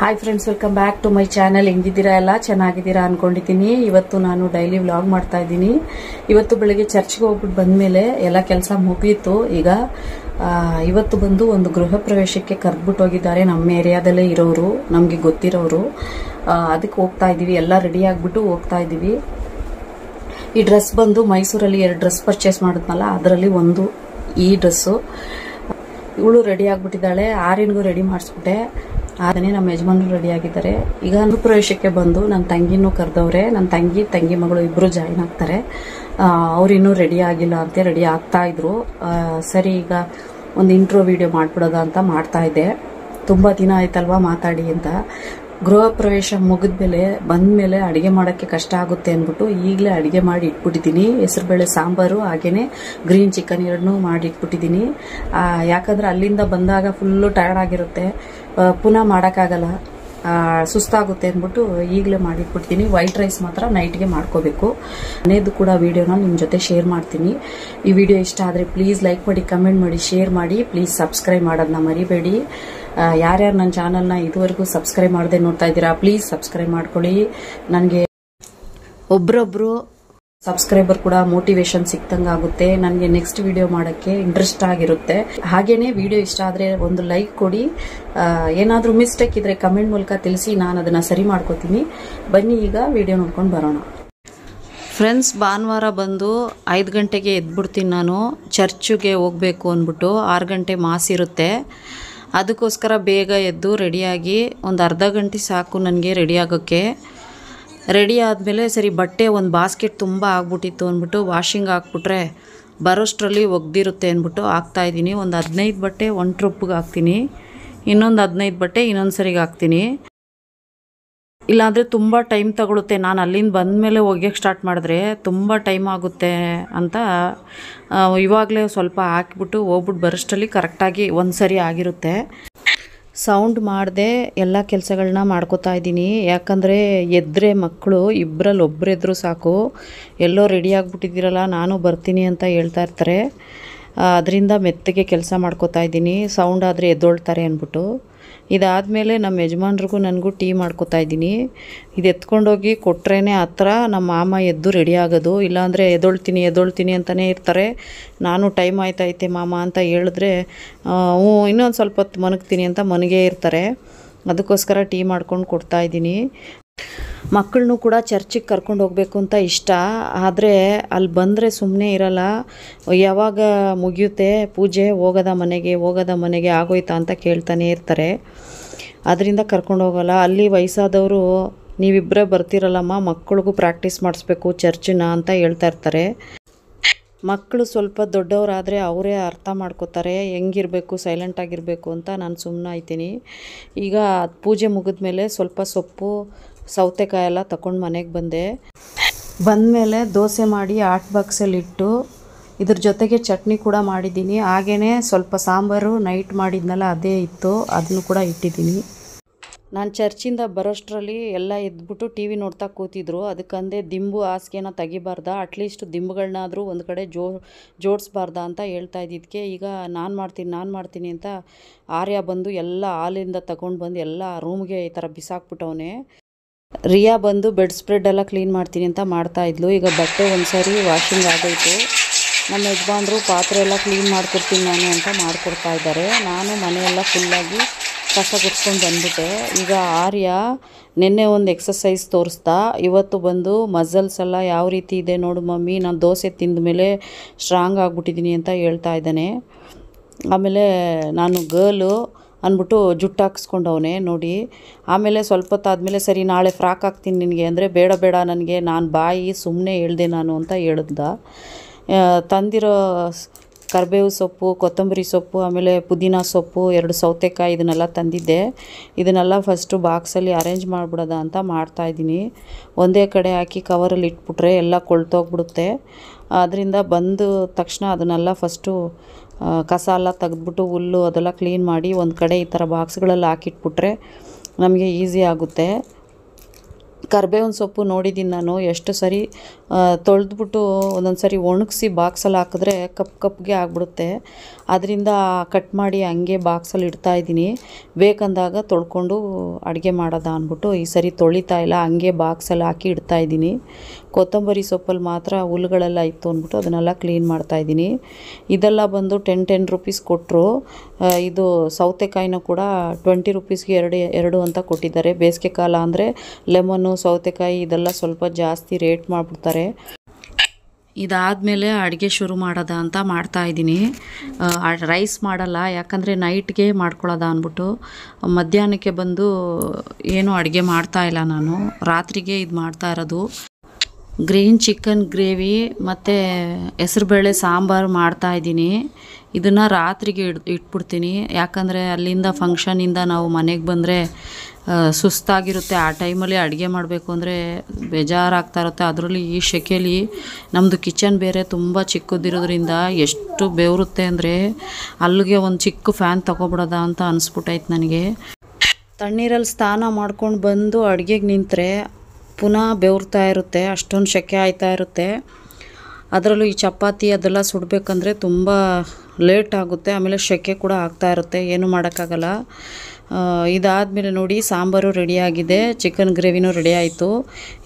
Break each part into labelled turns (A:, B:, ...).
A: Hi friends welcome back to my channel ಹೆಂಗಿದ್ದೀರಾ ಎಲ್ಲ? ಚೆನ್ನಾಗಿದ್ದೀರಾ ಅನ್ಕೊಂಡಿದ್ದೀನಿ. ಇವತ್ತು ನಾನು ಡೈಲಿ ವ್ಲಾಗ್ ಮಾಡ್ತಾ ಇದ್ದೀನಿ. ಇವತ್ತು ಬೆಳಗ್ಗೆ ಚರ್ಚ್ಗೆ ಹೋಗ್ಬಿಟ್ಟು ಬಂದ್ಮೇಲೆ ಎಲ್ಲ ಕೆಲಸ ಮುಗೀತು. ಈಗ ಇವತ್ತು ಬಂದು ಒಂದು ಗೃಹ ಪ್ರವೇಶಕ್ಕೆ ಕರೆದ್ಬಿಟ್ಟು ಹೋಗಿದ್ದಾರೆ ನಮ್ಮ ಏರಿಯಾದಲ್ಲೇ ಇರೋರು, ನಮಗೆ ಗೊತ್ತಿರೋರು. ಅದಕ್ಕೆ ಹೋಗ್ತಾ ಇದ್ದೀವಿ. ಎಲ್ಲ ರೆಡಿ ಆಗಿಬಿಟ್ಟು ಹೋಗ್ತಾ ಇದ್ದೀವಿ. ಈ ಡ್ರೆಸ್ ಬಂದು ಮೈಸೂರಲ್ಲಿ ಎರಡು ಡ್ರೆಸ್ ಪರ್ಚೇಸ್ ಮಾಡಿದ್ನಲ್ಲ, ಅದರಲ್ಲಿ ಒಂದು ಈ ಡ್ರೆಸ್ಸು ಇವಳು ರೆಡಿ ಆಗಿಬಿಟ್ಟಿದ್ದಾಳೆ. ಆರ್ಯನ್ಗೂ ರೆಡಿ ಮಾಡಿಸ್ಬಿಟ್ಟೆ. ಅದನ್ನೇ ನಮ್ಮ ಯಜಮಾನ್ರು ರೆಡಿ ಆಗಿದ್ದಾರೆ. ಈಗ ಅನುಪ್ರವೇಶಕ್ಕೆ ಬಂದು ನನ್ನ ತಂಗಿನೂ ಕರೆದವ್ರೆ. ನನ್ನ ತಂಗಿ ತಂಗಿ ಮಗಳು ಇಬ್ಬರು ಜಾಯಿನ್ ಆಗ್ತಾರೆ. ಅವ್ರು ಇನ್ನೂ ರೆಡಿ ಆಗಿಲ್ಲ ಅಂತ ರೆಡಿ ಆಗ್ತಾ ಇದ್ರು. ಸರಿ, ಈಗ ಒಂದು ಇಂಟ್ರೋ ವಿಡಿಯೋ ಮಾಡ್ಬಿಡೋದ ಅಂತ ಮಾಡ್ತಾ ಇದ್ದೆ. ತುಂಬ ದಿನ ಆಯ್ತಲ್ವಾ ಮಾತಾಡಿ ಅಂತ. ಗೃಹ ಪ್ರವೇಶ ಮುಗಿದ್ಮೇಲೆ, ಬಂದ್ಮೇಲೆ ಅಡುಗೆ ಮಾಡೋಕ್ಕೆ ಕಷ್ಟ ಆಗುತ್ತೆ ಅಂದ್ಬಿಟ್ಟು ಈಗಲೇ ಅಡುಗೆ ಮಾಡಿ ಇಟ್ಬಿಟ್ಟಿದ್ದೀನಿ. ಹೆಸರುಬೇಳೆ ಸಾಂಬಾರು, ಹಾಗೇನೆ ಗ್ರೀನ್ ಚಿಕನ್ ಎರಡನ್ನೂ ಮಾಡಿ ಇಟ್ಬಿಟ್ಟಿದ್ದೀನಿ. ಯಾಕಂದರೆ ಅಲ್ಲಿಂದ ಬಂದಾಗ ಫುಲ್ಲು ಟಯರ್ಡ್ ಆಗಿರುತ್ತೆ. ಪುನಃ ಮಾಡೋಕ್ಕಾಗಲ್ಲ. ಸುಸ್ತಾಗುತ್ತೆ ಅಂದ್ಬಿಟ್ಟು ಈಗಲೇ ಮಾಡಿಟ್ಬಿಡ್ತೀನಿ ವೈಟ್ ರೈಸ್ ಮಾತ್ರ ನೈಟ್ಗೆ ಮಾಡ್ಕೋಬೇಕು. ಮನೆಯದು ಕೂಡ ವೀಡಿಯೋನ ನಿಮ್ಮ ಜೊತೆ ಶೇರ್ ಮಾಡ್ತೀನಿ. ಈ ವಿಡಿಯೋ ಇಷ್ಟ ಆದರೆ ಪ್ಲೀಸ್ ಲೈಕ್ ಮಾಡಿ ಕಮೆಂಟ್ ಮಾಡಿ ಶೇರ್ ಮಾಡಿ. ಪ್ಲೀಸ್ ಸಬ್ಸ್ಕ್ರೈಬ್ ಮಾಡೋದನ್ನ ಮರಿಬೇಡಿ. ಯಾರ್ಯಾರು ನನ್ನ ಚಾನಲ್ನ ಇದುವರೆಗೂ ಸಬ್ಸ್ಕ್ರೈಬ್ ಮಾಡದೆ ನೋಡ್ತಾ ಇದ್ದೀರಾ ಪ್ಲೀಸ್ ಸಬ್ಸ್ಕ್ರೈಬ್ ಮಾಡ್ಕೊಳ್ಳಿ. ನನಗೆ ಒಬ್ರೊಬ್ರು ಸಬ್ಸ್ಕ್ರೈಬರ್ ಕೂಡ ಮೋಟಿವೇಶನ್ ಸಿಕ್ತಂಗ ಆಗುತ್ತೆ. ನನಗೆ ನೆಕ್ಸ್ಟ್ ವಿಡಿಯೋ ಮಾಡೋಕ್ಕೆ ಇಂಟ್ರೆಸ್ಟ್ ಆಗಿರುತ್ತೆ. ಹಾಗೇನೆ ವಿಡಿಯೋ ಇಷ್ಟ ಆದರೆ ಒಂದು ಲೈಕ್ ಕೊಡಿ. ಏನಾದರೂ ಮಿಸ್ಟೇಕ್ ಇದ್ರೆ ಕಮೆಂಟ್ ಮೂಲಕ ತಿಳಿಸಿ ನಾನು ಅದನ್ನು ಸರಿ ಮಾಡ್ಕೋತೀನಿ. ಬನ್ನಿ ಈಗ ವಿಡಿಯೋ ನೋಡ್ಕೊಂಡು ಬರೋಣ. ಫ್ರೆಂಡ್ಸ್ ಭಾನುವಾರ ಬಂದು ಐದು ಗಂಟೆಗೆ ಎದ್ಬಿಡ್ತೀನಿ ನಾನು. ಚರ್ಚಿಗೆ ಹೋಗಬೇಕು ಅಂದ್ಬಿಟ್ಟು ಆರು ಗಂಟೆ ಮಾಸ್ ಇರುತ್ತೆ. ಅದಕ್ಕೋಸ್ಕರ ಬೇಗ ಎದ್ದು ರೆಡಿಯಾಗಿ ಒಂದು ಅರ್ಧ ಗಂಟೆ ಸಾಕು ನನಗೆ ರೆಡಿ ಆಗೋಕ್ಕೆ ರೆಡಿ ಆದಮೇಲೆ ಸರಿ ಬಟ್ಟೆ ಒಂದು ಬಾಸ್ಕೆಟ್ ತುಂಬ ಆಗ್ಬಿಟ್ಟಿತ್ತು ಅಂದ್ಬಿಟ್ಟು ವಾಷಿಂಗ್ ಹಾಕ್ಬಿಟ್ರೆ ಬರೋಷ್ಟರಲ್ಲಿ ಒಗ್ದಿರುತ್ತೆ ಅಂದ್ಬಿಟ್ಟು ಹಾಕ್ತಾಯಿದ್ದೀನಿ ಒಂದು ಹದಿನೈದು ಬಟ್ಟೆ, ಒಂದು ಟ್ರಿಪ್ಗೆ ಹಾಕ್ತೀನಿ. ಇನ್ನೊಂದು ಹದಿನೈದು ಬಟ್ಟೆ, ಇನ್ನೊಂದು ಸರಿಗೆ ಹಾಕ್ತೀನಿ. ಇಲ್ಲಾಂದರೆ ತುಂಬ ಟೈಮ್ ತಗೊಳುತ್ತೆ. ನಾನು ಅಲ್ಲಿಂದ ಬಂದ ಮೇಲೆ ಒಗ್ಯಕ್ಕೆ ಸ್ಟಾರ್ಟ್ ಮಾಡಿದ್ರೆ ತುಂಬ ಟೈಮ್ ಆಗುತ್ತೆ ಅಂತ ಇವಾಗಲೇ ಸ್ವಲ್ಪ ಹಾಕಿಬಿಟ್ಟು ಹೋಗ್ಬಿಟ್ಟು ಬರಷ್ಟಲ್ಲಿ ಕರೆಕ್ಟಾಗಿ ಒಂದು ಸರಿ ಆಗಿರುತ್ತೆ. ಸೌಂಡ್ ಮಾಡದೆ ಎಲ್ಲ ಕೆಲಸಗಳನ್ನ ಮಾಡ್ಕೋತಾ ಇದ್ದೀನಿ. ಯಾಕಂದರೆ ಎದ್ರೆ ಮಕ್ಕಳು ಇಬ್ಬರಲ್ಲಿ ಒಬ್ಬರೆದ್ರು ಸಾಕು. ಎಲ್ಲೋ ರೆಡಿ ಆಗಿಬಿಟ್ಟಿದ್ದೀರಲ್ಲ, ನಾನು ಬರ್ತೀನಿ ಅಂತ ಹೇಳ್ತಾ ಇರ್ತಾರೆ. ಅದರಿಂದ ಮೆತ್ತಗೆ ಕೆಲಸ ಮಾಡ್ಕೋತಾ ಇದ್ದೀನಿ. ಸೌಂಡ್ ಆದರೆ ಎದ್ದೊಳ್ತಾರೆ ಅಂದ್ಬಿಟ್ಟು. ಇದಾದಮೇಲೆ ನಮ್ಮ ಯಜಮಾನ್ರಿಗೂ ನನಗೂ ಟೀ ಮಾಡ್ಕೋತಾ ಇದ್ದೀನಿ. ಇದು ಎತ್ಕೊಂಡೋಗಿ ಕೊಟ್ರೇ ಹತ್ರ ನಮ್ಮ ಮಾಮ ಎದ್ದು ರೆಡಿ ಆಗೋದು. ಇಲ್ಲಾಂದರೆ ಎದೊಳ್ತೀನಿ ಎದೊಳ್ತೀನಿ ಅಂತಲೇ ಇರ್ತಾರೆ. ನಾನು ಟೈಮ್ ಆಯ್ತೈತೆ ಮಾಮ ಅಂತ ಹೇಳಿದ್ರೆ ಆ, ಹ್ಞೂ ಇನ್ನೊಂದು ಸ್ವಲ್ಪ ಹೊತ್ತು ಮನಗ್ತೀನಿ ಅಂತ ಮನಗೇ ಇರ್ತಾರೆ. ಅದಕ್ಕೋಸ್ಕರ ಟೀ ಮಾಡ್ಕೊಂಡು ಕೊಡ್ತಾ ಇದ್ದೀನಿ. ಮಕ್ಕಳನ್ನೂ ಕೂಡ ಚರ್ಚಿಗೆ ಕರ್ಕೊಂಡು ಹೋಗಬೇಕು ಅಂತ ಇಷ್ಟ. ಆದರೆ ಅಲ್ಲಿ ಬಂದರೆ ಸುಮ್ಮನೆ ಇರಲ್ಲ. ಯಾವಾಗ ಮುಗಿಯುತ್ತೆ, ಪೂಜೆ, ಹೋಗದ ಮನೆಗೆ ಹೋಗದ ಮನೆಗೆ ಆಗೋಯ್ತಾ ಅಂತ ಕೇಳ್ತಾನೆ ಇರ್ತಾರೆ. ಅದರಿಂದ ಕರ್ಕೊಂಡು ಹೋಗಲ್ಲ. ಅಲ್ಲಿ ವಯಸ್ಸಾದವರು ನೀವಿಬ್ಬರೇ ಬರ್ತಿರಲ್ಲಮ್ಮ, ಮಕ್ಕಳಿಗೂ ಪ್ರಾಕ್ಟೀಸ್ ಮಾಡಿಸ್ಬೇಕು, ಚರ್ಚಿನ ಅಂತ ಹೇಳ್ತಾ ಇರ್ತಾರೆ. ಮಕ್ಕಳು ಸ್ವಲ್ಪ ದೊಡ್ಡವರಾದರೆ ಅವರೇ ಅರ್ಥ ಮಾಡ್ಕೋತಾರೆ. ಹೆಂಗಿರಬೇಕು, ಸೈಲೆಂಟ್ ಆಗಿರಬೇಕು ಅಂತ ನಾನು ಸುಮ್ಮನೆ ಆಯ್ತೀನಿ. ಈಗ ಪೂಜೆ ಮುಗಿದ್ಮೇಲೆ ಸ್ವಲ್ಪ ಸೊಪ್ಪು ಸೌತೆಕಾಯಿ ಎಲ್ಲ ತಗೊಂಡು ಮನೆಗೆ ಬಂದೆ. ಬಂದಮೇಲೆ ದೋಸೆ ಮಾಡಿ ಆಟ್ ಬಾಕ್ಸಲ್ಲಿಟ್ಟು ಇದ್ರ ಜೊತೆಗೆ ಚಟ್ನಿ ಕೂಡ ಮಾಡಿದ್ದೀನಿ. ಹಾಗೆಯೇ ಸ್ವಲ್ಪ ಸಾಂಬಾರು ನೈಟ್ ಮಾಡಿದ್ನಲ್ಲ ಅದೇ ಇತ್ತು. ಅದನ್ನು ಕೂಡ ಇಟ್ಟಿದ್ದೀನಿ. ನಾನು ಚರ್ಚಿಂದ ಬರೋಷ್ಟರಲ್ಲಿ ಎಲ್ಲ ಎದ್ಬಿಟ್ಟು ಟಿ ವಿ ನೋಡ್ತಾ ಕೂತಿದ್ರು. ಅದಕ್ಕಂದೇ ದಿಂಬು ಹಾಸಿಗೆನ ತೆಗಿಬಾರ್ದ? ಅಟ್ಲೀಸ್ಟ್ ದಿಂಬುಗಳನ್ನಾದರೂ ಒಂದು ಕಡೆ ಜೋ, ಜೋಡಿಸ್ಬಾರ್ದ ಅಂತ ಹೇಳ್ತಾ ಇದ್ದಿದ್ದಕ್ಕೆ ಈಗ ನಾನು ಮಾಡ್ತೀನಿ ನಾನು ಮಾಡ್ತೀನಿ ಅಂತ ಆರ್ಯ ಬಂದು ಎಲ್ಲ ಹಾಲಿಂದ ತಗೊಂಡು ಬಂದು ಎಲ್ಲ ರೂಮ್ಗೆ ಈ ಥರ ಬಿಸಾಕ್ಬಿಟ್ಟವನೆ. ರಿಯಾ ಬಂದು ಬೆಡ್ ಸ್ಪ್ರೆಡ್ ಎಲ್ಲ ಕ್ಲೀನ್ ಮಾಡ್ತೀನಿ ಅಂತ ಮಾಡ್ತಾ ಇದ್ಲು. ಈಗ ಬಟ್ಟೆ ಒಂದ್ಸರಿ ವಾಷಿಂಗ್ ಆಗೋಯ್ತು ನಮ್ಮ ಯಜಮಾನ್ರು ಪಾತ್ರೆ ಎಲ್ಲ ಕ್ಲೀನ್ ಮಾಡ್ಕೊಡ್ತೀನಿ ನಾನು ಅಂತ ಮಾಡಿಕೊಡ್ತಾ ಇದ್ದಾರೆ. ನಾನು ಮನೆಯೆಲ್ಲ ಫುಲ್ಲಾಗಿ ಕಸ ಗುಡ್ಸ್ಕೊಂಡು ಬಂದ್ಬಿಟ್ಟೆ. ಈಗ ಆರ್ಯ ನಿನ್ನೆ ಒಂದು ಎಕ್ಸಸೈಸ್ ತೋರಿಸ್ತಾ, ಇವತ್ತು ಬಂದು ಮಸಲ್ಸ್ ಎಲ್ಲ ಯಾವ ರೀತಿ ಇದೆ ನೋಡು ಮಮ್ಮಿ, ನಾನು ದೋಸೆ ತಿಂದ ಮೇಲೆ ಸ್ಟ್ರಾಂಗ್ ಆಗಿಬಿಟ್ಟಿದ್ದೀನಿ ಅಂತ ಹೇಳ್ತಾ ಇದ್ದಾನೆ. ಆಮೇಲೆ ನಾನು ಗರ್ಲು ಅಂದ್ಬಿಟ್ಟು ಜುಟ್ಟು ಹಾಕ್ಸ್ಕೊಂಡವನೆ ನೋಡಿ. ಆಮೇಲೆ ಸ್ವಲ್ಪ ಹೊತ್ತಾದಮೇಲೆ ಸರಿ, ನಾಳೆ ಫ್ರಾಕ್ ಹಾಕ್ತೀನಿ ನಿನಗೆ ಅಂದರೆ ಬೇಡ ಬೇಡ ನನಗೆ, ನಾನು ಬಾಯಿ ಸುಮ್ಮನೆ ಹೇಳ್ದೆ ನಾನು ಅಂತ ಹೇಳ್ದ. ತಂದಿರೋ ಕರಿಬೇವು ಸೊಪ್ಪು, ಕೊತ್ತಂಬರಿ ಸೊಪ್ಪು, ಆಮೇಲೆ ಪುದೀನ ಸೊಪ್ಪು, ಎರಡು ಸೌತೆಕಾಯಿ ಇದನ್ನೆಲ್ಲ ತಂದಿದ್ದೆ. ಇದನ್ನೆಲ್ಲ ಫಸ್ಟು ಬಾಕ್ಸಲ್ಲಿ ಅರೇಂಜ್ ಮಾಡಿಬಿಡೋದ ಅಂತ ಮಾಡ್ತಾಯಿದ್ದೀನಿ ಒಂದೇ ಕಡೆ ಹಾಕಿ ಕವರಲ್ಲಿ ಇಟ್ಬಿಟ್ರೆ ಎಲ್ಲ ಕೊಳ್ತೋಗ್ಬಿಡುತ್ತೆ. ಅದರಿಂದ ಬಂದ ತಕ್ಷಣ ಅದನ್ನೆಲ್ಲ ಫಸ್ಟು ಕಸ ಎಲ್ಲ ತೆಗೆದ್ಬಿಟ್ಟು ಹುಲ್ಲು ಅದೆಲ್ಲ ಕ್ಲೀನ್ ಮಾಡಿ ಒಂದು ಕಡೆ ಈ ಥರ ಬಾಕ್ಸ್ಗಳಲ್ಲಿ ಹಾಕಿಟ್ಬಿಟ್ರೆ ನಮಗೆ ಈಸಿ ಆಗುತ್ತೆ. ಕರ್ಬೇವಿನ ಸೊಪ್ಪು ನೋಡಿದ್ದೀನಿ ನಾನು. ಎಷ್ಟು ಸರಿ ತೊಳೆದ್ಬಿಟ್ಟು ಒಂದೊಂದು ಸರಿ ಒಣಗಿಸಿ ಬಾಕ್ಸಲ್ಲಿ ಹಾಕಿದ್ರೆ ಕಪ್ ಕಪ್ಗೆ ಆಗಿಬಿಡುತ್ತೆ. ಅದರಿಂದ ಕಟ್ ಮಾಡಿ ಹಂಗೆ ಬಾಕ್ಸಲ್ಲಿ ಇಡ್ತಾ ಇದ್ದೀನಿ. ಬೇಕಂದಾಗ ತೊಳ್ಕೊಂಡು ಅಡುಗೆ ಮಾಡೋದ ಅಂದ್ಬಿಟ್ಟು ಈ ಸರಿ ತೊಳಿತಾ ಇಲ್ಲ. ಹಂಗೆ ಬಾಕ್ಸಲ್ಲಿ ಹಾಕಿ ಇಡ್ತಾ ಇದ್ದೀನಿ. ಕೊತ್ತಂಬರಿ ಸೊಪ್ಪಲ್ಲಿ ಮಾತ್ರ ಹುಲ್ಗಳೆಲ್ಲ ಇತ್ತು ಅಂದ್ಬಿಟ್ಟು ಅದನ್ನೆಲ್ಲ ಕ್ಲೀನ್ ಮಾಡ್ತಾ ಇದ್ದೀನಿ. ಇದೆಲ್ಲ ಬಂದು ಟೆನ್ ಟೆನ್ ರುಪೀಸ್ ಕೊಟ್ಟರು ಇದು ಸೌತೆಕಾಯಿನ ಕೂಡ ಟ್ವೆಂಟಿ ರುಪೀಸ್ಗೆ ಎರಡು ಎರಡು ಅಂತ ಕೊಟ್ಟಿದ್ದಾರೆ. ಬೇಸಿಗೆ ಕಾಲ ಅಂದರೆ ಲೆಮನ್ನು ಸೌತೆಕಾಯಿ ಇದೆಲ್ಲ ಸ್ವಲ್ಪ ಜಾಸ್ತಿ ರೇಟ್ ಮಾಡಿಬಿಡ್ತಾರೆ. ಇದಾದಮೇಲೆ ಅಡುಗೆ ಶುರು ಮಾಡೋದ ಅಂತ ಮಾಡ್ತಾ ಇದ್ದೀನಿ. ರೈಸ್ ಮಾಡಲ್ಲ, ಯಾಕಂದರೆ ನೈಟ್ಗೆ ಮಾಡ್ಕೊಳ್ಳೋದ ಅಂದ್ಬಿಟ್ಟು. ಮಧ್ಯಾಹ್ನಕ್ಕೆ ಬಂದು ಏನು ಅಡುಗೆ ಮಾಡ್ತಾ ಇಲ್ಲ ನಾನು. ರಾತ್ರಿಗೆ ಇದು ಮಾಡ್ತಾ ಇರೋದು. ಗ್ರೀನ್ ಚಿಕನ್ ಗ್ರೇವಿ ಮತ್ತು ಹೆಸ್ರುಬೇಳೆ ಸಾಂಬಾರು ಮಾಡ್ತಾ ಇದ್ದೀನಿ. ಇದನ್ನು ರಾತ್ರಿಗೆ ಇಡ್, ಇಟ್ಬಿಡ್ತೀನಿ. ಯಾಕಂದರೆ ಅಲ್ಲಿಂದ ಫಂಕ್ಷನಿಂದ ನಾವು ಮನೆಗೆ ಬಂದರೆ ಸುಸ್ತಾಗಿರುತ್ತೆ. ಆ ಟೈಮಲ್ಲಿ ಅಡುಗೆ ಮಾಡಬೇಕು ಅಂದರೆ ಬೇಜಾರಾಗ್ತಾ ಇರುತ್ತೆ. ಅದರಲ್ಲಿ ಈ ಸೆಕೆಲಿ ನಮ್ಮದು ಕಿಚನ್ ಬೇರೆ ತುಂಬ ಚಿಕ್ಕದಿರೋದ್ರಿಂದ ಎಷ್ಟು ಬೆವರುತ್ತೆ ಅಂದರೆ ಅಲ್ಲಿಗೆ ಒಂದು ಚಿಕ್ಕ ಫ್ಯಾನ್ ತೊಗೊಬಿಡೋದ ಅಂತ ಅನಿಸ್ಬಿಟ್ಟೈತೆ ನನಗೆ. ತಣ್ಣೀರಲ್ಲಿ ಸ್ನಾನ ಮಾಡ್ಕೊಂಡು ಬಂದು ಅಡುಗೆಗೆ ನಿಂತರೆ ಪುನಃ ಬೆವರ್ತಾ ಇರುತ್ತೆ, ಅಷ್ಟೊಂದು ಸೆಕೆ ಆಯ್ತಾ ಇರುತ್ತೆ. ಅದರಲ್ಲೂ ಈ ಚಪಾತಿ ಅದೆಲ್ಲ ಸುಡಬೇಕಂದ್ರೆ ತುಂಬ ಲೇಟ್ ಆಗುತ್ತೆ, ಆಮೇಲೆ ಸೆಕೆ ಕೂಡ ಆಗ್ತಾ ಇರುತ್ತೆ, ಏನು ಮಾಡೋಕ್ಕಾಗಲ್ಲ. ಇದಾದಮೇಲೆ ನೋಡಿ, ಸಾಂಬಾರು ರೆಡಿಯಾಗಿದೆ ಚಿಕನ್ ಗ್ರೇವಿನೂ ರೆಡಿ ಆಯಿತು.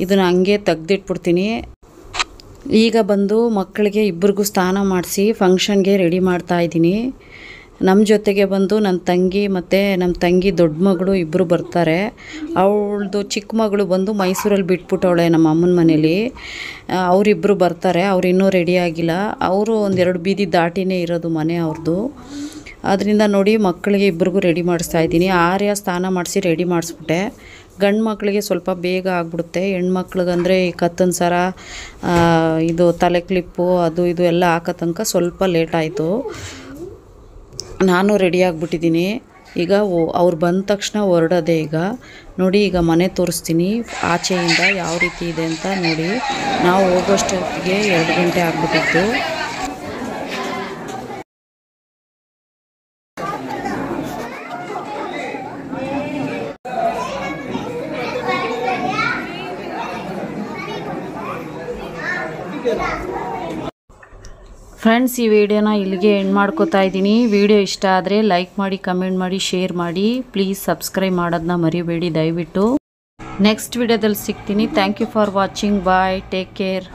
A: ಇದನ್ನು ಹಂಗೆ ತೆಗ್ದಿಟ್ಬಿಡ್ತೀನಿ. ಈಗ ಬಂದು ಮಕ್ಕಳಿಗೆ ಇಬ್ಬರಿಗೂ ಸ್ನಾನ ಮಾಡಿಸಿ ಫಂಕ್ಷನ್ಗೆ ರೆಡಿ ಮಾಡ್ತಾ ಇದ್ದೀನಿ. ನಮ್ಮ ಜೊತೆಗೆ ಬಂದು ನನ್ನ ತಂಗಿ ಮತ್ತು ನಮ್ಮ ತಂಗಿ ದೊಡ್ಡ ಮಗಳು ಇಬ್ಬರು ಬರ್ತಾರೆ. ಅವಳದು ಚಿಕ್ಕ ಮಗಳು ಬಂದು ಮೈಸೂರಲ್ಲಿ ಬಿಟ್ಬಿಟ್ಟವಳೆ ನಮ್ಮ ಅಮ್ಮನ ಮನೇಲಿ. ಅವರಿಬ್ಬರು ಬರ್ತಾರೆ. ಅವ್ರು ಇನ್ನೂ ರೆಡಿ ಆಗಿಲ್ಲ. ಅವರು ಒಂದೆರಡು ಬೀದಿ ದಾಟಿನೇ ಇರೋದು ಮನೆ ಅವ್ರದ್ದು ಅದರಿಂದ ನೋಡಿ ಮಕ್ಕಳಿಗೆ ಇಬ್ಬರಿಗೂ ರೆಡಿ ಮಾಡಿಸ್ತಾ ಇದ್ದೀನಿ. ಆರ್ಯ ಸ್ನಾನ ಮಾಡಿಸಿ ರೆಡಿ ಮಾಡಿಸ್ಬಿಟ್ಟೆ. ಗಂಡು ಮಕ್ಕಳಿಗೆ ಸ್ವಲ್ಪ ಬೇಗ ಆಗಿಬಿಡುತ್ತೆ. ಹೆಣ್ಮಕ್ಳಿಗಂದರೆ ಈ ಕತ್ತನ ಸರ ಇದು ತಲೆ ಕ್ಲಿಪ್ಪು, ಅದು ಇದು ಎಲ್ಲ ಹಾಕೋ ತನಕ ಸ್ವಲ್ಪ ಲೇಟ್ ಆಯಿತು. ನಾನು ರೆಡಿ ಈಗ ಈಗ ಅವ್ರು ಬಂದ ತಕ್ಷಣ ಹೊರಡೋದೆ ಈಗ. ನೋಡಿ, ಈಗ ಮನೆ ತೋರಿಸ್ತೀನಿ. ಆಚೆಯಿಂದ ಯಾವ ರೀತಿ ಇದೆ ಅಂತ ನೋಡಿ. ನಾವು ಹೋಗೋಷ್ಟೊತ್ತಿಗೆ ಎರಡು ಗಂಟೆ ಆಗಿಬಿಟ್ಟಿತ್ತು. ಫ್ರೆಂಡ್ಸ್ ಈ ವಿಡಿಯೋನ ಇಲ್ಲಿಗೆ ಎಂಡ್ ಮಾಡ್ಕೋತಾ ಇದ್ದೀನಿ. ವಿಡಿಯೋ ಇಷ್ಟ ಆದರೆ ಲೈಕ್ ಮಾಡಿ ಕಮೆಂಟ್ ಮಾಡಿ ಶೇರ್ ಮಾಡಿ. ಪ್ಲೀಸ್ ಸಬ್ಸ್ಕ್ರೈಬ್ ಮಾಡೋದನ್ನ ಮರಿಬೇಡಿ, ದಯವಿಟ್ಟು. ನೆಕ್ಸ್ಟ್ ವಿಡಿಯೋದಲ್ಲಿ ಸಿಗ್ತೀನಿ. Thank you for watching bye take care.